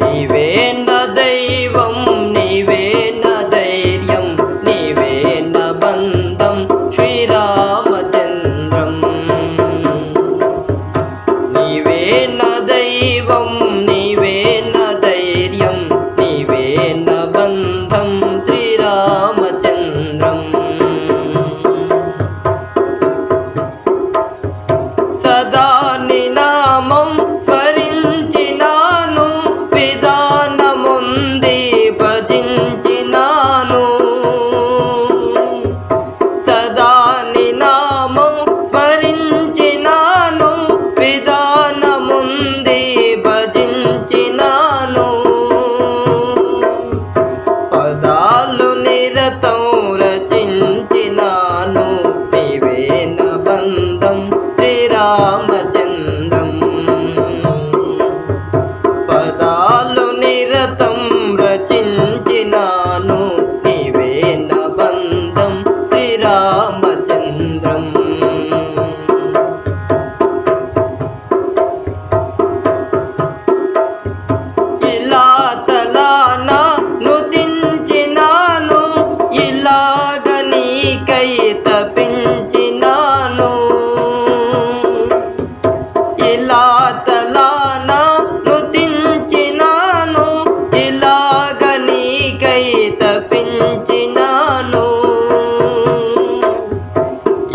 நீ வேண்ட தெய்வம். నీకై తపించినాను ఇలా తలానా నుతించినాను ఇలాగ నీకై తపించినాను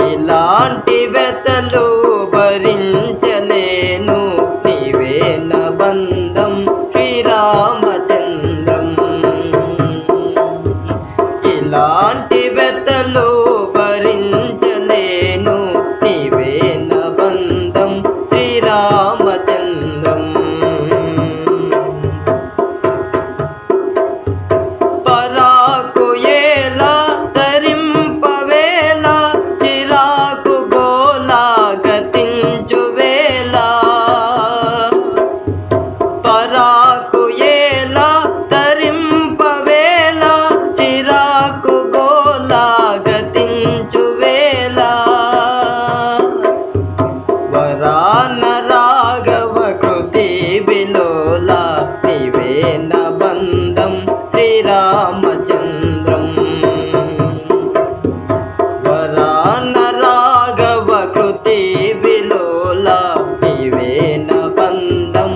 ఇలాంటి వెతలు భరించలేను నీవే బంధం శ్రీరామచంద్రం. ఇలాంటి వెతలు రామచంద్రం. పరాకు ఏలా తరింపవేళ చిరాకు గోలా గతించు వేళ. పరాకు ఏలా తరింపవేళ చిరాకు గోలా గతించు వేళ. వరాన వరాన రాఘవ కృతి విలోల నీవే నా బంధం